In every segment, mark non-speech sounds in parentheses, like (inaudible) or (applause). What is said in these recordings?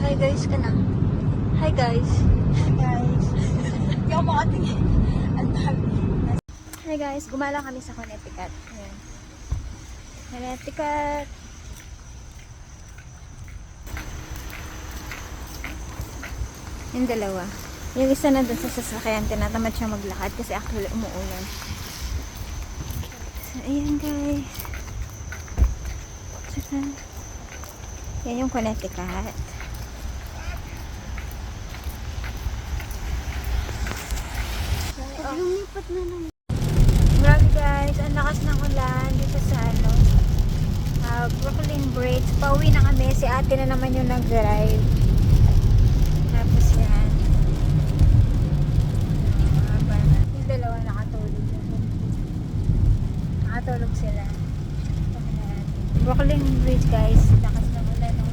Hi guys ka na. Hi guys. Hi guys. Hindi ako makatingin. Ang. Hi guys, gumala kami sa Connecticut. Ayan. Connecticut. Yung dalawa. Yung isa na dun sa sasakyan, tinatamad siya maglakad kasi actually umuulan. So, ayan guys. Tsaka, yan yung Connecticut. Lumipat na lang. Grabe guys, ang lakas ng ulan dito sa ano, ah, Brooklyn Bridge. Pauwi na kami, si ate na naman yung nag-drive. Tapos yan. Para. Yung dalawa nakatulog. Nakatulog sila. Brooklyn Bridge guys, lakas ng ulan. Oh.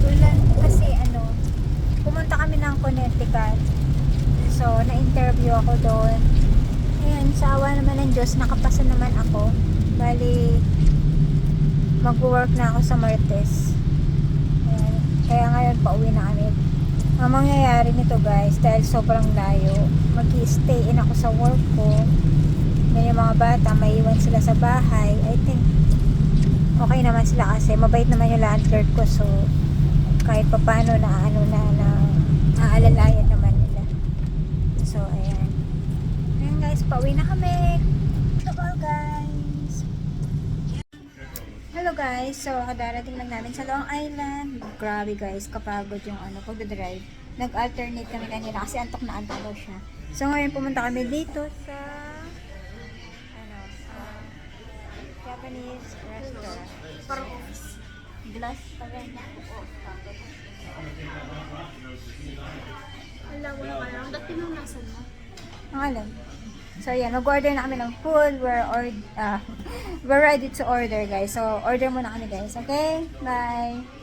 Ulan kasi ano, pumunta kami ng Connecticut. So, na-interview ako doon. Ayan, sa awa naman ng Diyos, nakapasa naman ako. Bali, mag-work na ako sa Martes. Ayan. Kaya ngayon, pauwi na kami. Ang mangyayari nito guys, dahil sobrang layo, mag stay in ako sa work ko. Then mga bata, maiwan sila sa bahay. I think, okay naman sila kasi mabait naman yung landlord ko. So, kahit papano na ano na na aalalayan naman nila. So, ayan. Ayan guys, pauwi na kami. Hello guys. Hello guys. So, kadarating lang namin sa Long Island. Grabe guys, kapagod yung ano, pag-drive. Nag-alternate kami kanina kasi antok na antok daw siya. So, ngayon pumunta kami dito sa ano, ah, Japanese restaurant. Parang office. Glass pa rin. Alam mo naman lang. Ba't pinunasan mo? Ang alam. So, yan. Mag-order na kami ng food. We're, or, ah, (laughs) we're ready to order, guys. So, order muna kami, guys. Okay? Bye!